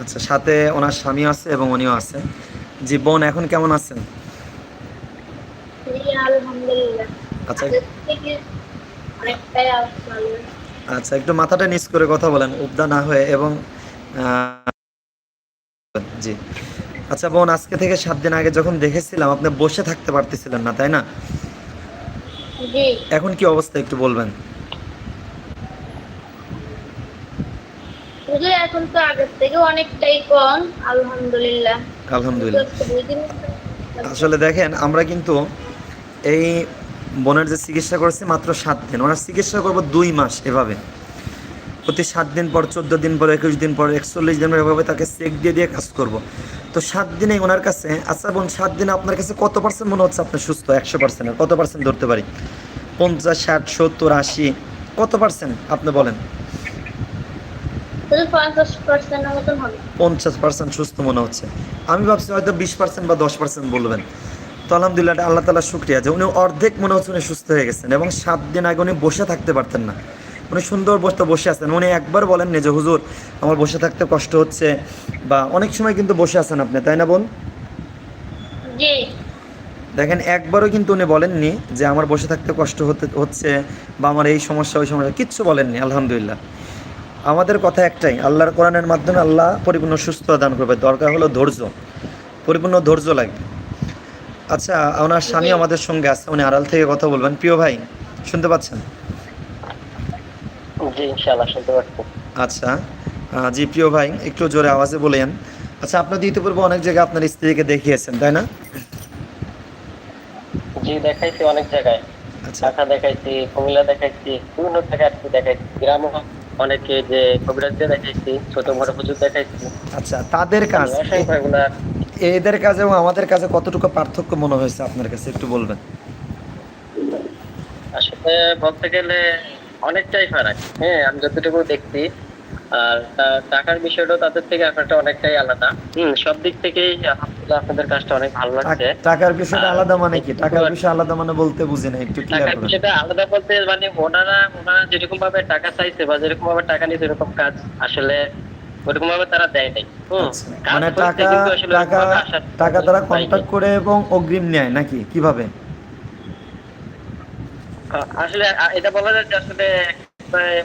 আচ্ছা সাথে ওনার স্বামী আছে এবং উনিও আছে জি বোন এখন কেমন আছেন? আচ্ছা। আচ্ছা একটু মাথাটা নিচ করে কথা বলেন উবদা না হয়ে এবং আহ, জি। আচ্ছা বোন আজকে থেকে সাত দিন আগে যখন দেখেছিলাম আপনি বসে থাকতে পারতেছিলেন না তাই না? এখন কি অবস্থা একটু বলবেন? হুজুর এখন তো আগের থেকে অনেকটাই কম আলহামদুলিল্লাহ। আলহামদুলিল্লাহ। দিন আসলে দেখেন আমরা কিন্তু এই বোনের যে চিকিৎসা করেছি মাত্র সাত দিন ওনার চিকিৎসা করব দুই মাস এভাবে। প্রতি সাত দিন পর চোদ্দ দিন পর একুশ দিন পর একচল্লিশ দিন পর এভাবে তাকে চেক দিয়ে দিয়ে কাজ করব। তো সাত দিনেই ওনার কাছে আচ্ছা বোন সাত দিনে আপনার কাছে কত পার্সেন্ট মনে হচ্ছে আপনি সুস্থ? একশো পার্সেন্টের কত পার্সেন্ট ধরতে পারি? পঞ্চাশ ষাট সত্তর আশি কত পার্সেন্ট আপনি বলেন। পঞ্চাশ পার্সেন্ট সুস্থ মনে হচ্ছে। আমি ভাবছি হয়তো বিশ পার্সেন্ট বা দশ পার্সেন্ট বলবেন। তো আলহামদুলিল্লাহ আল্লাহ তালা শুক্রিয়া যে উনি অর্ধেক মনে হচ্ছে উনি সুস্থ হয়ে গেছেন এবং সাত দিন আগে উনি বসে থাকতে পারতেন না। উনি সুন্দর বসতে বসে আছেন। উনি একবার বলেননি যে হুজুর আমার বসে থাকতে কষ্ট হচ্ছে বা অনেক সময় কিন্তু বসে আছেন আপনি তাই না বোন? দেখেন একবারও কিন্তু উনি বলেননি যে আমার বসে থাকতে কষ্ট হতে হচ্ছে বা আমার এই সমস্যা ওই সমস্যা কিচ্ছু বলেননি আলহামদুলিল্লাহ। আমাদের কথা একটাই আল্লাহর কোরআনের মাধ্যমে আল্লাহ পরিপূর্ণ সুস্থ দান করবে। দরকার হলো ধৈর্য পরিপূর্ণ ধৈর্য লাগবে। আচ্ছা ওনার স্বামী আমাদের সঙ্গে আছে উনি আড়াল থেকে কথা বলবেন। প্রিয় ভাই শুনতে পাচ্ছেন? আচ্ছা জি প্রিয় ভাই একটু জোরে আওয়াজে বলেন। আচ্ছা আপনার ইতিপূর্বে অনেক জায়গায় আপনার স্ত্রীকে দেখিয়েছেন তাই না? জি দেখাইছি অনেক জায়গায়। আচ্ছা। ঢাকা দেখাইছি কুমিল্লা দেখাইছি বিভিন্ন জায়গায় দেখাইছি গ্রামও অনেকে যে কবিরাজকে দেখাইছি ছোট বড় হুজুর দেখাইছি। আচ্ছা তাদের কাজ এদের কাজে এবং আমাদের কাছে কতটুকু পার্থক্য মনে হয়েছে আপনার কাছে একটু বলবেন? আসলে বলতে গেলে অনেকটাই ফারাক। হ্যাঁ আমি যতটুকু দেখছি আর টাকার বিষয়টা তাদের থেকে আপনারটা অনেকটাই আলাদা। হম। সব দিক থেকেই আলহামদুলিল্লাহ আপনাদের কাজটা অনেক ভালো লাগছে। টাকার বিষয়টা আলাদা মানে কি? টাকার বিষয় আলাদা মানে বলতে বুঝি না একটু ক্লিয়ার টাকার করুন বিষয়টা আলাদা বলতে মানে ওনারা ওনারা যেরকম ভাবে টাকা চাইছে বা যেরকম ভাবে টাকা নিয়ে যেরকম কাজ আসলে ওরকম ভাবে তারা দেয় নাই। হুম, আচ্ছা, মানে টাকা আসলে টাকা টাকা তারা। কন্ট্যাক্ট করে এবং অগ্রিম নেয় নাকি? কীভাবে? আসলে এটা বলা যায় যে আসলে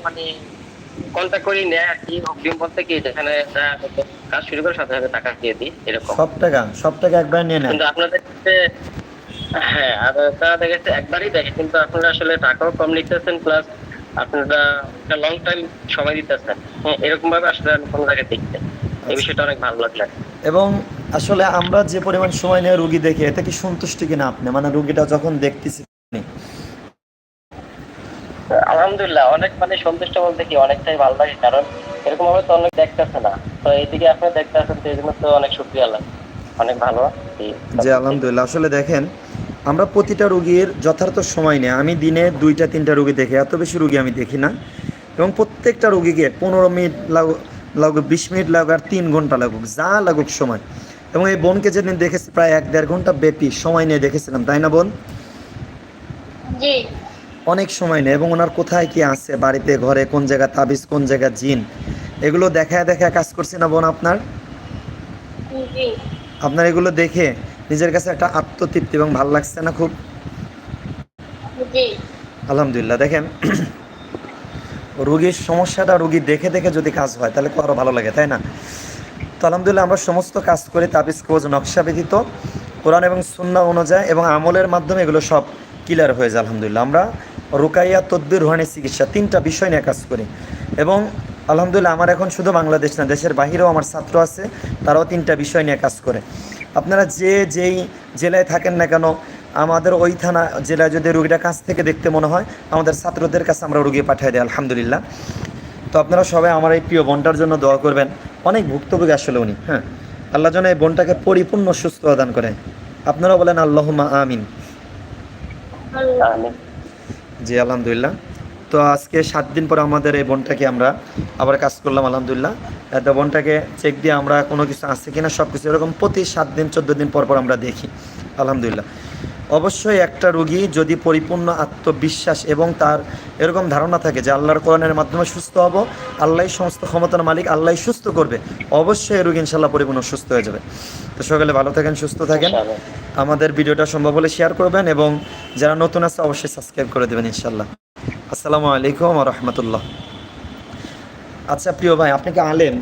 মানে কন্ট্যাক্ট করি নেয় আর কি। অগ্রিম বলতে কি যেখানে কাজ শুরু করে সাথে সাথে টাকা দিয়ে দিই এরকম। সব টাকা সব টাকা একবার নিয়ে নেয় কিন্তু আপনাদের হ্যাঁ আর তারা দেখেছে একবারই দেখে কিন্তু আপনারা আসলে টাকাও কম নিতেছেন প্লাস আপনারা একটা লং টাইম সময় দিতেছেন। হ্যাঁ এরকম ভাবে আসলে আমি কোনো জায়গায় দেখতে এই বিষয়টা অনেক ভালো লাগল। এবং আসলে আমরা যে পরিমাণ সময় নিয়ে রুগী দেখি এতে কি সন্তুষ্টি কিনা আপনি? মানে রুগীটা যখন দেখতেছি আলহামদুলিল্লাহ অনেক মানে সন্তুষ্ট বলতে কি অনেকটাই ভালো লাগে কারণ এরকম ভাবে তো অনেক দেখতেছে না। তো এইদিকে আপনি দেখতেছেন তো এই জন্য তো অনেক শুক্রিয়া আল্লাহ অনেক ভালো। জি। যে আলহামদুলিল্লাহ। আসলে দেখেন আমরা প্রতিটা রুগীর যথার্থ সময় নেই। আমি দিনে দুইটা তিনটা রুগী দেখি এত বেশি রুগী আমি দেখি না। এবং প্রত্যেকটা রুগীকে পনেরো মিনিট লাগুক লাগুক বিশ মিনিট লাগুক আর তিন ঘণ্টা লাগুক যা লাগুক সময়। এবং এই বোনকে যেদিন দেখেছি প্রায় এক দেড় ঘণ্টা ব্যাপী সময় নিয়ে দেখেছিলাম তাই না বোন? জি। অনেক সময় নেই এবং ওনার কোথায় কি আছে বাড়িতে ঘরে কোন জায়গা তাবিজ কোন জায়গা জিন এগুলো দেখায় দেখায় কাজ করছে না বোন আপনার? আপনার এগুলো দেখে নিজের কাছে একটা আত্মতৃপ্তি এবং ভালো লাগছে না খুব? আলহামদুলিল্লাহ দেখেন রুগীর সমস্যাটা রুগী দেখে দেখে যদি কাজ হয় তাহলে আরও ভালো লাগে তাই না? তো আলহামদুলিল্লাহ আমরা সমস্ত কাজ করি তাবিজ কোজ নকশা ব্যতীত কোরআন এবং সুন্না অনুযায়ী এবং আমলের মাধ্যমে এগুলো সব ক্লিয়ার হয়ে যায় আলহামদুলিল্লাহ। আমরা রুকাইয়া তদ্বির রুহানি চিকিৎসা, তিনটা বিষয় নিয়ে কাজ করি। এবং আলহামদুলিল্লাহ আমার এখন শুধু বাংলাদেশ না, দেশের বাহিরেও আমার ছাত্র আছে, তারাও তিনটা বিষয় নিয়ে কাজ করে। আপনারা যে যেই জেলায় থাকেন না কেন, আমাদের ওই থানা জেলায় যদি রুগীটা কাছ থেকে দেখতে মনে হয়, আমাদের ছাত্রদের কাছে আমরা রুগী পাঠিয়ে দিই, আলহামদুলিল্লাহ। তো আপনারা সবাই আমার এই প্রিয় বোনটার জন্য দোয়া করবেন। অনেক ভুক্তভোগী আসলে উনি হ্যাঁ। আল্লাহ যেন এই বোনটাকে পরিপূর্ণ সুস্থ প্রদান করে। আপনারা বলেন আল্লাহ আমিন। জি আলহামদুলিল্লাহ। তো আজকে সাত দিন পর আমাদের এই বোনটাকে আমরা আবার কাজ করলাম আলহামদুলিল্লাহ। এত বোনটাকে চেক দিয়ে আমরা কোনো কিছু আছে কিনা সব কিছু এরকম প্রতি সাত দিন চোদ্দ দিন পর পর আমরা দেখি আলহামদুলিল্লাহ। অবশ্যই একটা রুগী যদি পরিপূর্ণ আত্মবিশ্বাস এবং তার এরকম ধারণা থাকে যে আল্লাহর কোরআনের মাধ্যমে সুস্থ হব আল্লাহ সমস্ত ক্ষমতার মালিক আল্লাহ সুস্থ করবে অবশ্যই এই রুগী ইনশাল্লাহ পরিপূর্ণ সুস্থ হয়ে যাবে। তো সকালে ভালো থাকেন সুস্থ থাকেন। আমাদের ভিডিওটা সম্ভব হলে শেয়ার করবেন এবং যারা নতুন আছে, অবশ্যই সাবস্ক্রাইব করে দেবেন ইনশাল্লাহ আসসালামু আলাইকুম রহমতুল্লাহ। আচ্ছা প্রিয় ভাই, আপনি কি আলেম?